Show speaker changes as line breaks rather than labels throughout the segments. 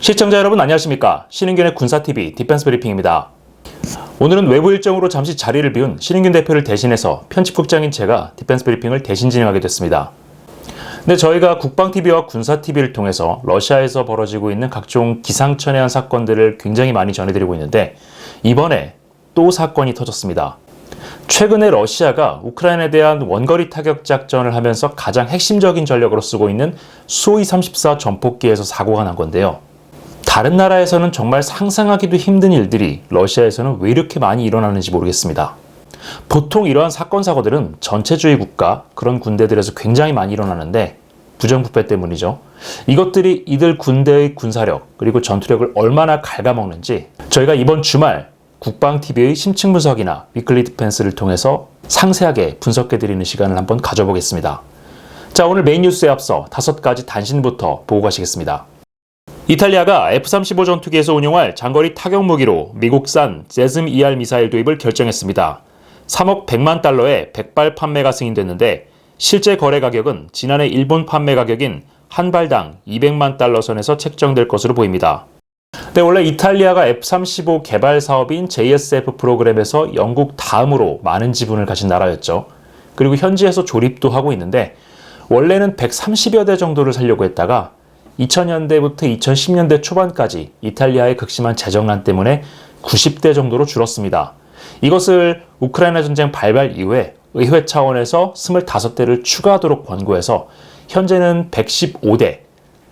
시청자 여러분 안녕하십니까 신인균의 군사TV 디펜스 브리핑입니다. 오늘은 외부 일정으로 잠시 자리를 비운 신인균 대표를 대신해서 편집국장인 제가 디펜스 브리핑을 대신 진행하게 됐습니다. 네, 저희가 국방TV와 군사TV를 통해서 러시아에서 벌어지고 있는 각종 기상천외한 사건들을 굉장히 많이 전해드리고 있는데 이번에 또 사건이 터졌습니다. 최근에 러시아가 우크라이나에 대한 원거리 타격 작전을 하면서 가장 핵심적인 전력으로 쓰고 있는 수호이 34 전폭기에서 사고가 난 건데요. 다른 나라에서는 정말 상상하기도 힘든 일들이 러시아에서는 왜 이렇게 많이 일어나는지 모르겠습니다. 보통 이러한 사건 사고들은 전체주의 국가 그런 군대들에서 굉장히 많이 일어나는데 부정부패 때문이죠. 이것들이 이들 군대의 군사력 그리고 전투력을 얼마나 갉아먹는지 저희가 이번 주말 국방TV의 심층 분석이나 위클리 디펜스를 통해서 상세하게 분석해드리는 시간을 한번 가져보겠습니다. 자, 오늘 메인 뉴스에 앞서 다섯 가지 단신부터 보고 가시겠습니다. 이탈리아가 F-35 전투기에서 운용할 장거리 타격 무기로 미국산 제즘 ER 미사일 도입을 결정했습니다. 3억 100만 달러의 백발 판매가 승인됐는데 실제 거래 가격은 지난해 일본 판매 가격인 한 발당 200만 달러 선에서 책정될 것으로 보입니다. 네, 원래 이탈리아가 F-35 개발 사업인 JSF 프로그램에서 영국 다음으로 많은 지분을 가진 나라였죠. 그리고 현지에서 조립도 하고 있는데 원래는 130여 대 정도를 살려고 했다가 2000년대부터 2010년대 초반까지 이탈리아의 극심한 재정난 때문에 90대 정도로 줄었습니다. 이것을 우크라이나 전쟁 발발 이후에 의회 차원에서 25대를 추가하도록 권고해서 현재는 115대,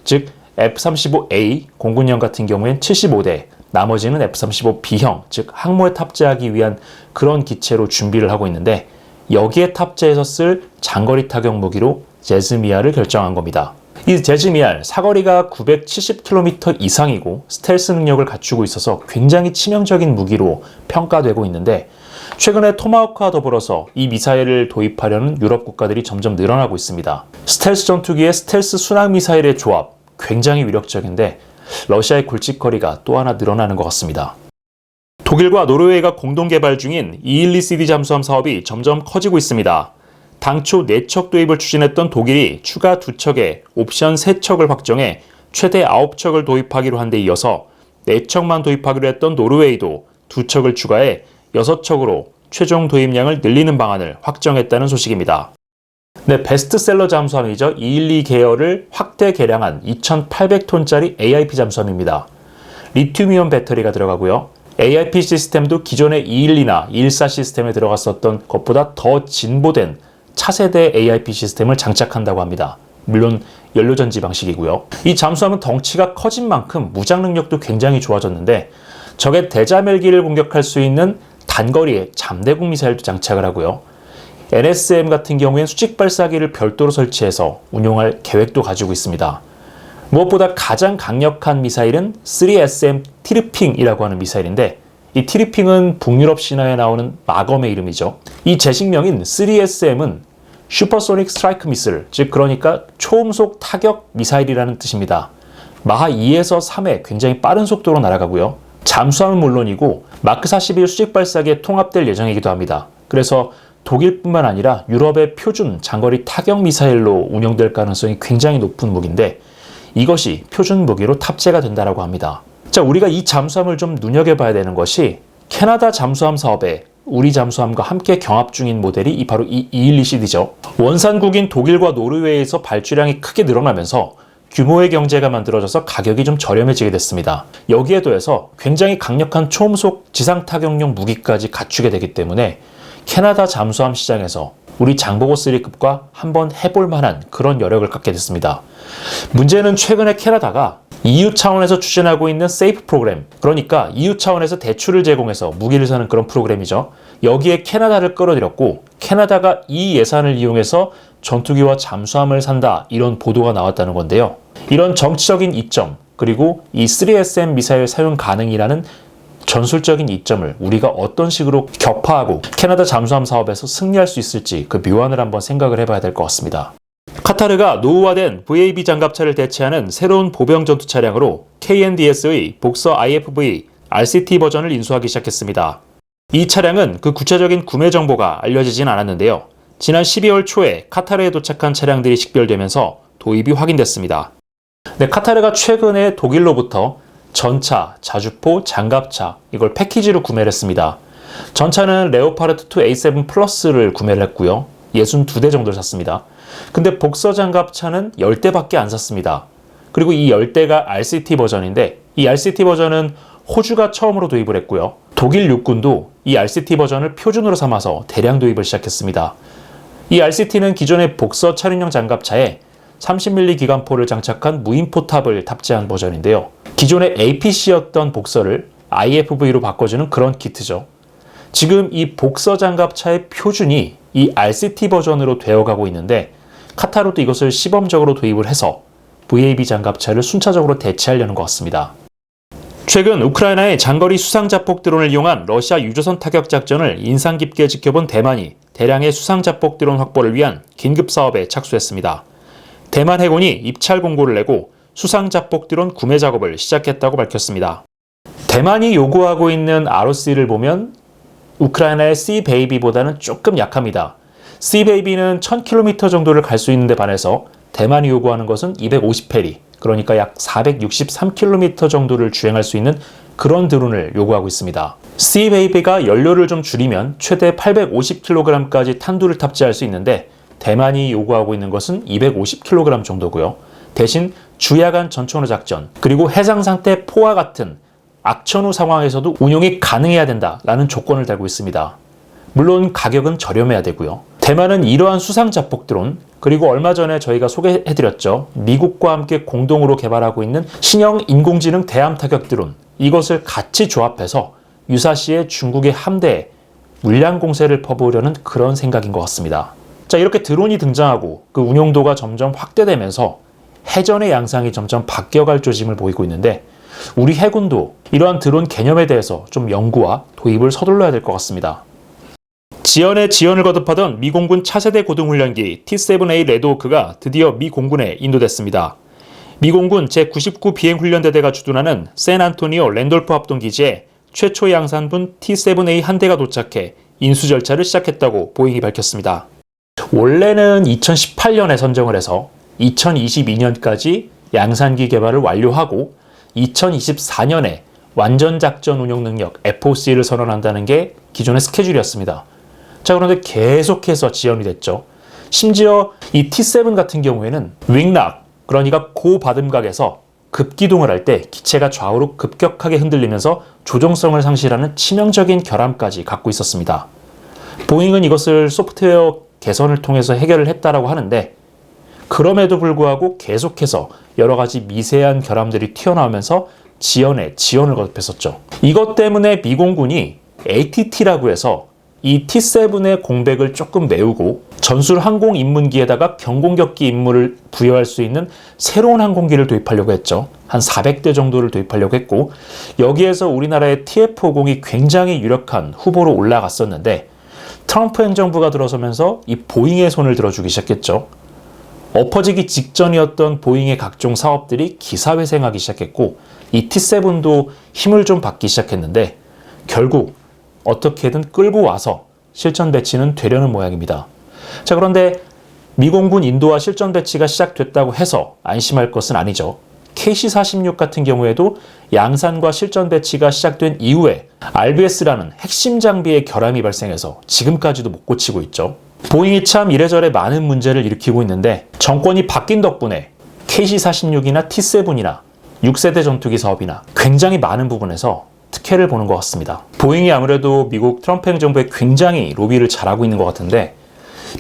즉 F-35A 공군용 같은 경우엔 75대, 나머지는 F-35B형, 즉 항모에 탑재하기 위한 그런 기체로 준비를 하고 있는데 여기에 탑재해서 쓸 장거리 타격 무기로 제즈미아를 결정한 겁니다. 이 제즈미알 사거리가 970km 이상이고 스텔스 능력을 갖추고 있어서 굉장히 치명적인 무기로 평가되고 있는데 최근에 토마호크와 더불어서 이 미사일을 도입하려는 유럽 국가들이 점점 늘어나고 있습니다. 스텔스 전투기의 스텔스 순항 미사일의 조합 굉장히 위력적인데 러시아의 굴직거리가 또 하나 늘어나는 것 같습니다. 독일과 노르웨이가 공동 개발 중인 212CD 잠수함 사업이 점점 커지고 있습니다. 당초 4척 도입을 추진했던 독일이 추가 2척에 옵션 3척을 확정해 최대 9척을 도입하기로 한 데 이어서 4척만 도입하기로 했던 노르웨이도 2척을 추가해 6척으로 최종 도입량을 늘리는 방안을 확정했다는 소식입니다. 네, 베스트셀러 잠수함이죠. 212 계열을 확대 개량한 2,800톤짜리 AIP 잠수함입니다. 리튬이온 배터리가 들어가고요. AIP 시스템도 기존의 212나 214 시스템에 들어갔었던 것보다 더 진보된 차세대 AIP 시스템을 장착한다고 합니다. 물론 연료전지 방식이고요. 이 잠수함은 덩치가 커진 만큼 무장 능력도 굉장히 좋아졌는데 적의 대자멜기를 공격할 수 있는 단거리의 잠대국 미사일도 장착을 하고요. NSM 같은 경우엔 수직 발사기를 별도로 설치해서 운용할 계획도 가지고 있습니다. 무엇보다 가장 강력한 미사일은 3SM 티르핑이라고 하는 미사일인데 이 티르핑은 북유럽 신화에 나오는 마검의 이름이죠. 이 제식명인 3SM은 슈퍼소닉 스트라이크 미슬, 즉 그러니까 초음속 타격 미사일이라는 뜻입니다. 마하 2에서 3의 굉장히 빠른 속도로 날아가고요. 잠수함은 물론이고 마크 41 수직 발사기에 통합될 예정이기도 합니다. 그래서 독일뿐만 아니라 유럽의 표준 장거리 타격 미사일로 운영될 가능성이 굉장히 높은 무기인데 이것이 표준 무기로 탑재가 된다라고 합니다. 자, 우리가 이 잠수함을 좀 눈여겨봐야 되는 것이 캐나다 잠수함 사업에 우리 잠수함과 함께 경합 중인 모델이 이 바로 이 212CD죠. 원산국인 독일과 노르웨이에서 발주량이 크게 늘어나면서 규모의 경제가 만들어져서 가격이 좀 저렴해지게 됐습니다. 여기에 더해서 굉장히 강력한 초음속 지상 타격용 무기까지 갖추게 되기 때문에 캐나다 잠수함 시장에서 우리 장보고 3급과 한번 해볼 만한 그런 여력을 갖게 됐습니다. 문제는 최근에 캐나다가 EU 차원에서 추진하고 있는 세이프 프로그램, 그러니까 EU 차원에서 대출을 제공해서 무기를 사는 그런 프로그램이죠. 여기에 캐나다를 끌어들였고 캐나다가 이 예산을 이용해서 전투기와 잠수함을 산다 이런 보도가 나왔다는 건데요. 이런 정치적인 이점 그리고 이 3SM 미사일 사용 가능이라는 전술적인 이점을 우리가 어떤 식으로 격파하고 캐나다 잠수함 사업에서 승리할 수 있을지 그 묘안을 한번 생각을 해봐야 될 것 같습니다. 카타르가 노후화된 VAB 장갑차를 대체하는 새로운 보병 전투 차량으로 KNDS의 복서 IFV RCT 버전을 인수하기 시작했습니다. 이 차량은 그 구체적인 구매 정보가 알려지진 않았는데요. 지난 12월 초에 카타르에 도착한 차량들이 식별되면서 도입이 확인됐습니다. 네, 카타르가 최근에 독일로부터 전차, 자주포, 장갑차 이걸 패키지로 구매를 했습니다. 전차는 레오파르트 2 A7 플러스를 구매를 했고요. 62대 정도를 샀습니다. 근데 복서 장갑차는 10대밖에 안 샀습니다. 그리고 이 10대가 RCT 버전인데 이 RCT 버전은 호주가 처음으로 도입을 했고요. 독일 육군도 이 RCT 버전을 표준으로 삼아서 대량 도입을 시작했습니다. 이 RCT는 기존의 복서 차륜형 장갑차에 30mm 기관포를 장착한 무인 포탑을 탑재한 버전인데요. 기존의 APC였던 복서를 IFV로 바꿔주는 그런 키트죠. 지금 이 복서 장갑차의 표준이 이 RCT 버전으로 되어가고 있는데 카타르도 이것을 시범적으로 도입을 해서 VAB 장갑차를 순차적으로 대체하려는 것 같습니다. 최근 우크라이나의 장거리 수상자폭 드론을 이용한 러시아 유조선 타격 작전을 인상 깊게 지켜본 대만이 대량의 수상자폭 드론 확보를 위한 긴급 사업에 착수했습니다. 대만 해군이 입찰 공고를 내고 수상자폭 드론 구매 작업을 시작했다고 밝혔습니다. 대만이 요구하고 있는 ROC를 보면 우크라이나의 C-베이비보다는 조금 약합니다. C-베이비는 1000km 정도를 갈 수 있는데 반해서 대만이 요구하는 것은 250페리, 그러니까 약 463km 정도를 주행할 수 있는 그런 드론을 요구하고 있습니다. C-베이비가 연료를 좀 줄이면 최대 850kg까지 탄두를 탑재할 수 있는데 대만이 요구하고 있는 것은 250kg 정도고요. 대신 주야간 전천후 작전, 그리고 해상 상태 포화 같은 악천후 상황에서도 운용이 가능해야 된다라는 조건을 달고 있습니다. 물론 가격은 저렴해야 되고요. 대만은 이러한 수상 자폭 드론 그리고 얼마 전에 저희가 소개해드렸죠. 미국과 함께 공동으로 개발하고 있는 신형 인공지능 대함 타격 드론 이것을 같이 조합해서 유사시에 중국의 함대에 물량 공세를 퍼부으려는 그런 생각인 것 같습니다. 자 이렇게 드론이 등장하고 그 운용도가 점점 확대되면서 해전의 양상이 점점 바뀌어갈 조짐을 보이고 있는데 우리 해군도 이러한 드론 개념에 대해서 좀 연구와 도입을 서둘러야 될 것 같습니다. 지연에 지연을 거듭하던 미 공군 차세대 고등훈련기 T-7A 레드호크가 드디어 미 공군에 인도됐습니다. 미 공군 제99 비행훈련대대가 주둔하는 샌안토니오 랜돌프 합동기지에 최초 양산분 T-7A 한 대가 도착해 인수 절차를 시작했다고 보잉이 밝혔습니다. 원래는 2018년에 선정을 해서 2022년까지 양산기 개발을 완료하고 2024년에 완전 작전 운용 능력 FOC를 선언한다는 게 기존의 스케줄이었습니다. 자, 그런데 계속해서 지연이 됐죠. 심지어 이 T7 같은 경우에는 윙락, 그러니까 고바듬각에서 급기동을 할 때 기체가 좌우로 급격하게 흔들리면서 조종성을 상실하는 치명적인 결함까지 갖고 있었습니다. 보잉은 이것을 소프트웨어 개선을 통해서 해결을 했다라고 하는데 그럼에도 불구하고 계속해서 여러 가지 미세한 결함들이 튀어나오면서 지연에 지연을 거듭했었죠. 이것 때문에 미공군이 ATT라고 해서 이 T7의 공백을 조금 메우고 전술 항공 입문기에다가 경공격기 임무를 부여할 수 있는 새로운 항공기를 도입하려고 했죠. 한 400대 정도를 도입하려고 했고 여기에서 우리나라의 TF-50이 굉장히 유력한 후보로 올라갔었는데 트럼프 행정부가 들어서면서 이 보잉의 손을 들어주기 시작했죠. 엎어지기 직전이었던 보잉의 각종 사업들이 기사회생하기 시작했고 이 T7도 힘을 좀 받기 시작했는데 결국 어떻게든 끌고 와서 실전 배치는 되려는 모양입니다. 자, 그런데 미공군 인도와 실전 배치가 시작됐다고 해서 안심할 것은 아니죠. KC-46 같은 경우에도 양산과 실전 배치가 시작된 이후에 RBS라는 핵심 장비의 결함이 발생해서 지금까지도 못 고치고 있죠. 보잉이 참 이래저래 많은 문제를 일으키고 있는데 정권이 바뀐 덕분에 KC-46이나 T7이나 6세대 전투기 사업이나 굉장히 많은 부분에서 특혜를 보는 것 같습니다. 보잉이 아무래도 미국 트럼프 행정부에 굉장히 로비를 잘하고 있는 것 같은데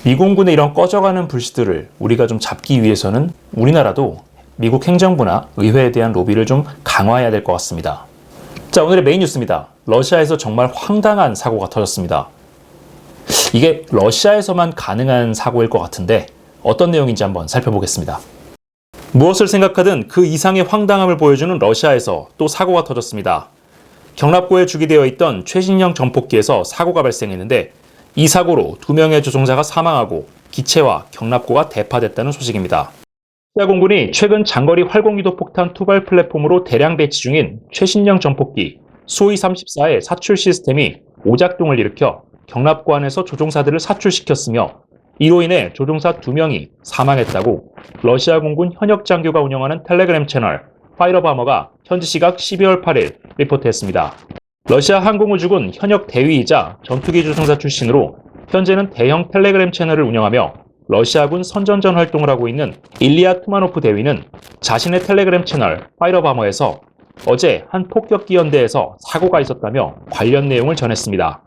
미공군의 이런 꺼져가는 불씨들을 우리가 좀 잡기 위해서는 우리나라도 미국 행정부나 의회에 대한 로비를 좀 강화해야 될 것 같습니다. 자, 오늘의 메인 뉴스입니다. 러시아에서 정말 황당한 사고가 터졌습니다. 이게 러시아에서만 가능한 사고일 것 같은데 어떤 내용인지 한번 살펴보겠습니다. 무엇을 생각하든 그 이상의 황당함을 보여주는 러시아에서 또 사고가 터졌습니다. 경납고에 주기되어 있던 최신형 전폭기에서 사고가 발생했는데 이 사고로 두 명의 조종사가 사망하고 기체와 경납고가 대파됐다는 소식입니다. 러시아 공군이 최근 장거리 활공유도 폭탄 투발 플랫폼으로 대량 배치 중인 최신형 전폭기 소위 34의 사출 시스템이 오작동을 일으켜 경납고 안에서 조종사들을 사출시켰으며 이로 인해 조종사 2명이 사망했다고 러시아 공군 현역 장교가 운영하는 텔레그램 채널 파이러바머가 현지 시각 12월 8일 리포트했습니다. 러시아 항공우주군 현역 대위이자 전투기 조종사 출신으로 현재는 대형 텔레그램 채널을 운영하며 러시아군 선전전 활동을 하고 있는 일리아 투마노프 대위는 자신의 텔레그램 채널 파이러바머에서 어제 한 폭격기 연대에서 사고가 있었다며 관련 내용을 전했습니다.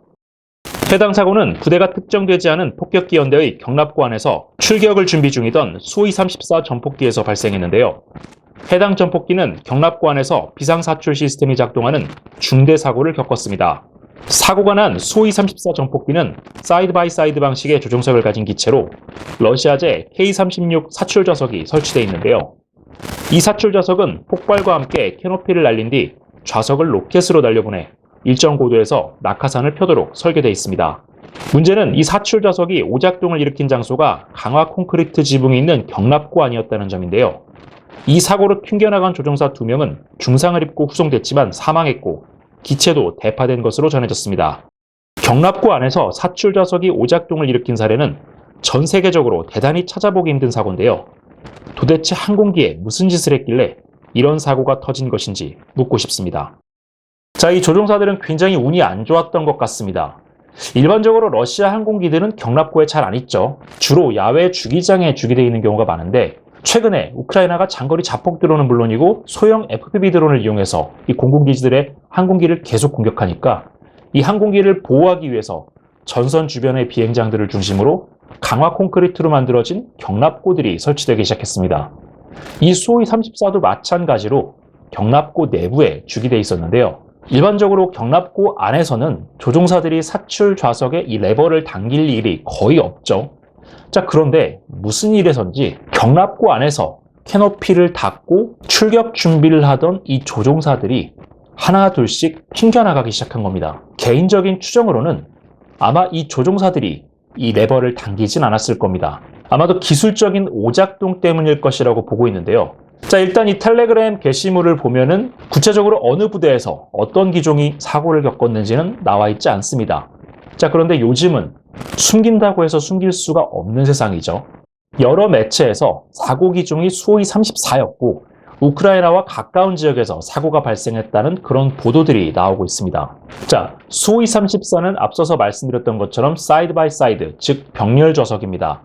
해당 사고는 부대가 특정되지 않은 폭격기 연대의 경납고 안에서 출격을 준비 중이던 수호이 34 전폭기에서 발생했는데요. 해당 전폭기는 경납고 안에서 비상사출 시스템이 작동하는 중대 사고를 겪었습니다. 사고가 난 수호이 34 전폭기는 사이드 바이 사이드 방식의 조종석을 가진 기체로 러시아제 K-36 사출 좌석이 설치되어 있는데요. 이 사출 좌석은 폭발과 함께 캐노피를 날린 뒤 좌석을 로켓으로 날려보내 일정 고도에서 낙하산을 펴도록 설계되어 있습니다. 문제는 이 사출 좌석이 오작동을 일으킨 장소가 강화 콘크리트 지붕이 있는 경납고 아니었다는 점인데요. 이 사고로 튕겨나간 조종사 2명은 중상을 입고 후송됐지만 사망했고 기체도 대파된 것으로 전해졌습니다. 경납고 안에서 사출 좌석이 오작동을 일으킨 사례는 전 세계적으로 대단히 찾아보기 힘든 사고인데요. 도대체 항공기에 무슨 짓을 했길래 이런 사고가 터진 것인지 묻고 싶습니다. 자, 이 조종사들은 굉장히 운이 안 좋았던 것 같습니다. 일반적으로 러시아 항공기들은 경납고에 잘 안 있죠. 주로 야외 주기장에 주기되어 있는 경우가 많은데 최근에 우크라이나가 장거리 자폭 드론은 물론이고 소형 FPV 드론을 이용해서 이 공군기지들의 항공기를 계속 공격하니까 이 항공기를 보호하기 위해서 전선 주변의 비행장들을 중심으로 강화 콘크리트로 만들어진 경납고들이 설치되기 시작했습니다. 이 수호이 34도 마찬가지로 경납고 내부에 주기되어 있었는데요. 일반적으로 경납고 안에서는 조종사들이 사출 좌석에 이 레버를 당길 일이 거의 없죠. 자, 그런데 무슨 일에선지 경납고 안에서 캐노피를 닫고 출격 준비를 하던 이 조종사들이 하나 둘씩 튕겨나가기 시작한 겁니다. 개인적인 추정으로는 아마 이 조종사들이 이 레버를 당기진 않았을 겁니다. 아마도 기술적인 오작동 때문일 것이라고 보고 있는데요. 자, 일단 이 텔레그램 게시물을 보면은 구체적으로 어느 부대에서 어떤 기종이 사고를 겪었는지는 나와 있지 않습니다. 자, 그런데 요즘은 숨긴다고 해서 숨길 수가 없는 세상이죠. 여러 매체에서 사고 기종이 수호이 34였고 우크라이나와 가까운 지역에서 사고가 발생했다는 그런 보도들이 나오고 있습니다. 자, 수호이 34는 앞서서 말씀드렸던 것처럼 사이드 바이 사이드, 즉 병렬 좌석입니다.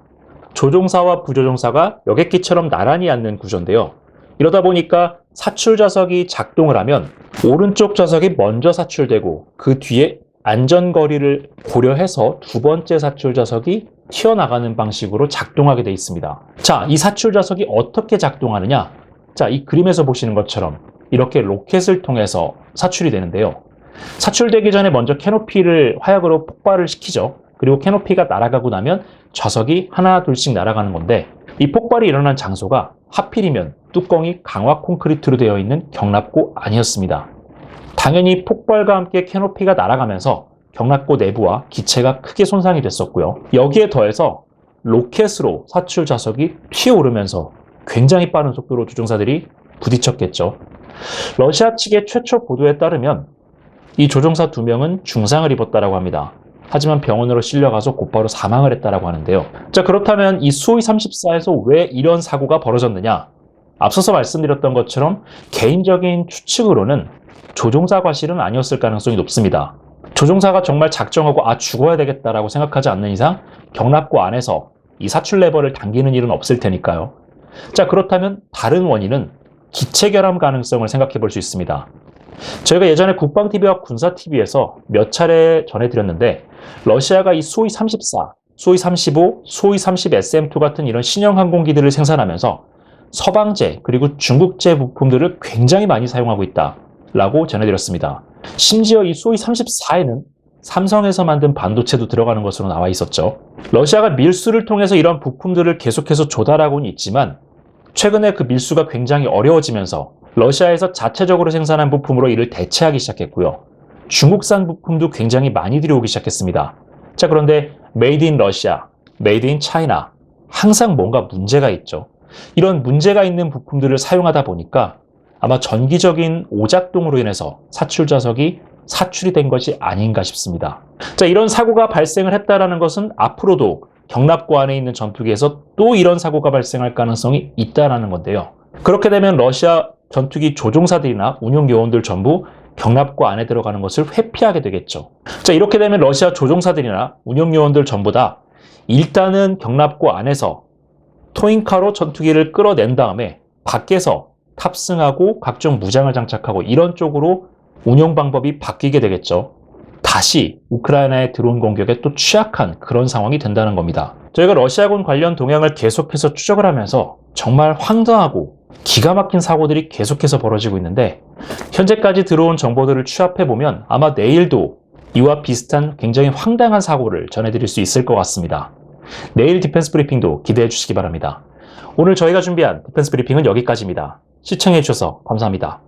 조종사와 부조종사가 여객기처럼 나란히 앉는 구조인데요. 이러다 보니까 사출 좌석이 작동을 하면 오른쪽 좌석이 먼저 사출되고 그 뒤에 안전거리를 고려해서 두 번째 사출 좌석이 튀어나가는 방식으로 작동하게 되어 있습니다. 자, 이 사출 좌석이 어떻게 작동하느냐? 자, 이 그림에서 보시는 것처럼 이렇게 로켓을 통해서 사출이 되는데요. 사출되기 전에 먼저 캐노피를 화약으로 폭발을 시키죠. 그리고 캐노피가 날아가고 나면 좌석이 하나 둘씩 날아가는 건데 이 폭발이 일어난 장소가 하필이면 뚜껑이 강화 콘크리트로 되어 있는 경납고 아니었습니다. 당연히 폭발과 함께 캐노피가 날아가면서 경납고 내부와 기체가 크게 손상이 됐었고요. 여기에 더해서 로켓으로 사출 좌석이 피어오르면서 굉장히 빠른 속도로 조종사들이 부딪혔겠죠. 러시아 측의 최초 보도에 따르면 이 조종사 두 명은 중상을 입었다라고 합니다. 하지만 병원으로 실려가서 곧바로 사망을 했다라고 하는데요. 자, 그렇다면 이 수호이 34에서 왜 이런 사고가 벌어졌느냐? 앞서서 말씀드렸던 것처럼 개인적인 추측으로는 조종사 과실은 아니었을 가능성이 높습니다. 조종사가 정말 작정하고 아 죽어야 되겠다라고 생각하지 않는 이상 경납고 안에서 이 사출 레버를 당기는 일은 없을 테니까요. 자 그렇다면 다른 원인은 기체 결함 가능성을 생각해 볼 수 있습니다. 저희가 예전에 국방TV와 군사TV에서 몇 차례 전해드렸는데 러시아가 이 수호이 34, 수호이 35, 수호이 30 SM2 같은 이런 신형 항공기들을 생산하면서 서방제 그리고 중국제 부품들을 굉장히 많이 사용하고 있다 라고 전해드렸습니다. 심지어 이 수호이 34에는 삼성에서 만든 반도체도 들어가는 것으로 나와 있었죠. 러시아가 밀수를 통해서 이런 부품들을 계속해서 조달하고는 있지만 최근에 그 밀수가 굉장히 어려워지면서 러시아에서 자체적으로 생산한 부품으로 이를 대체하기 시작했고요. 중국산 부품도 굉장히 많이 들여오기 시작했습니다. 자, 그런데 메이드 인 러시아, 메이드 인 차이나 항상 뭔가 문제가 있죠. 이런 문제가 있는 부품들을 사용하다 보니까 아마 전기적인 오작동으로 인해서 사출 좌석이 사출이 된 것이 아닌가 싶습니다. 자, 이런 사고가 발생을 했다라는 것은 앞으로도 경납고 안에 있는 전투기에서 또 이런 사고가 발생할 가능성이 있다라는 건데요. 그렇게 되면 러시아 전투기 조종사들이나 운용 요원들 전부 경납고 안에 들어가는 것을 회피하게 되겠죠. 자, 이렇게 되면 러시아 조종사들이나 운용 요원들 전부 다 일단은 경납고 안에서 토잉카로 전투기를 끌어낸 다음에 밖에서 탑승하고 각종 무장을 장착하고 이런 쪽으로 운용 방법이 바뀌게 되겠죠. 다시 우크라이나의 드론 공격에 또 취약한 그런 상황이 된다는 겁니다. 저희가 러시아군 관련 동향을 계속해서 추적을 하면서 정말 황당하고 기가 막힌 사고들이 계속해서 벌어지고 있는데 현재까지 들어온 정보들을 취합해 보면 아마 내일도 이와 비슷한 굉장히 황당한 사고를 전해드릴 수 있을 것 같습니다. 내일 디펜스 브리핑도 기대해 주시기 바랍니다. 오늘 저희가 준비한 디펜스 브리핑은 여기까지입니다. 시청해 주셔서 감사합니다.